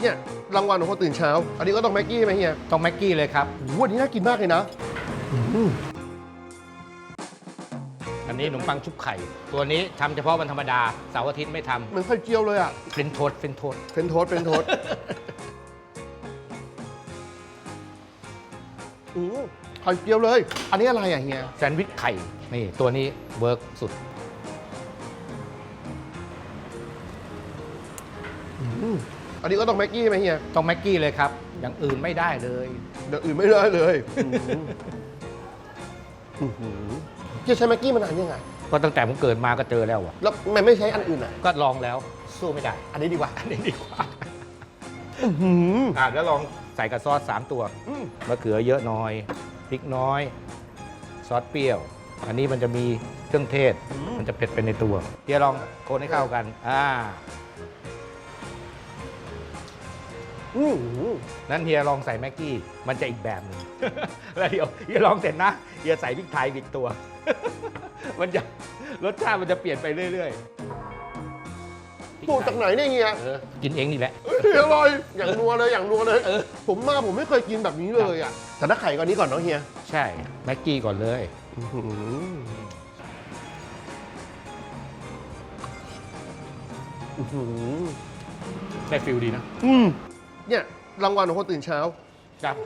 เนี่ยรางวัลของคนตื่นเช้า อันนี้ก็ต้องแม็กกี้ไหมเฮียต้องแม็กกี้เลยครับโอ้โหอันนี้น่ากินมากเลยนะอืมอันนี้ขนมปังชุบไข่ ตัวนี้ทำเฉพาะวันธรรมดาเสาร์อาทิตย์ไม่ทเหมือนไข่เจียวเลยอะำเป็นโทษเป็นโทษเฟรนโทสเฟรนโทสอืมไข่เจียวเลย อันนี้อะไรอะเฮีย แซนด์วิชไข่ นี่ ตัวนี้เวิร์กสุด อืม อันนี้ก็ต้องแม็กกี้ไหมเฮียต้องแม็กกี้เลยครับ อย่างอื่นไม่ได้เลยเดี๋ยวอื่นไม่ได้เลยอืมจะใช้แม็กกี้มานานยังไงก็ตั้งแต่ผมเกิดมาก็เจอแล้วอะแล้วมันไม่ใช้อันอื่นอะ ก็ลองแล้วสู้ไม่ได้ อันนี้ดีกว่า อันนี้ดีกว่าอื้อหืออะแล้วลองใส่กับซอส3ตัวอืมมะเขือเยอะหน้อยพริกน้อย ซอสเปรี้ยว อันนี้มันจะมีเครื่องเทศ มันจะเผ็ดเป็นในตัวเฮียลองโคนให้เข้ากัน อ่า อืมนั้นเฮียลองใส่แม็กกี้มันจะอีกแบบหนึง แล้วเดี๋ยวเฮียลองเสร็จนะเฮียใส่พริกไทยอีกตัว มันจะรสชาติมันจะเปลี่ยนไปเรื่อยๆสูตรจากไหนเนี่ยเฮียเออกินเองนี่แหละ เฮ้ยอร่อยอย่างนัวเลยอย่างนัวเลยผมมาผมไม่เคยกินแบบนี้เลยอะแต่ถ้าไข่ก่อนนี้ก่อนเนาะเฮียใช่แม็กกี้ก่อนเลย อื้อหืออื้อหือได้ฟิลดีนะ อืม เนี่ยรางวัลของคนตื่นเช้า ครับ